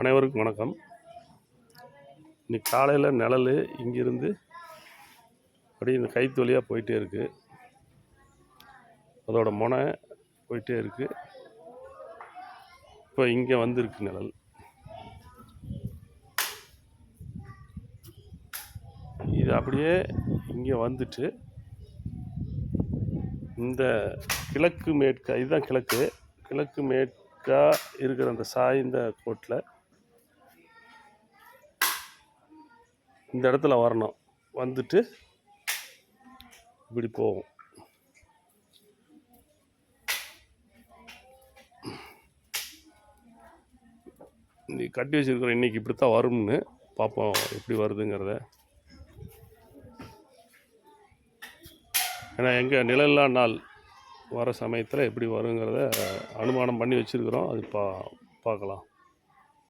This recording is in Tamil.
அனைவருக்கும் வணக்கம். இன்றைக்கி காலையில் நிழல் இங்கிருந்து அப்படியே இந்த கைத்து வழியாக போயிட்டே இருக்குது அதோட முனை போயிட்டே இருக்குது இப்போ இங்கே வந்திருக்கு நிழல். இது அப்படியே இங்கே வந்துட்டு இந்த கிழக்கு மேற்கா இதுதான் கிழக்கு. கிழக்கு மேற்கா இருக்கிற அந்த சாய்ந்த கோட்டில் இந்த இடத்துல வரணும். வந்துட்டு இப்படி போகும். நீ கட்டி வச்சிருக்கிற இன்னைக்கு இப்படி தான் வரும்னு பார்ப்போம் எப்படி வருதுங்கிறத. ஏன்னா எங்கே நிழல்லா நாள் வர சமயத்தில் எப்படி வருங்கிறத அனுமானம் பண்ணி வச்சுருக்குறோம். அது பா பார்க்கலாம்.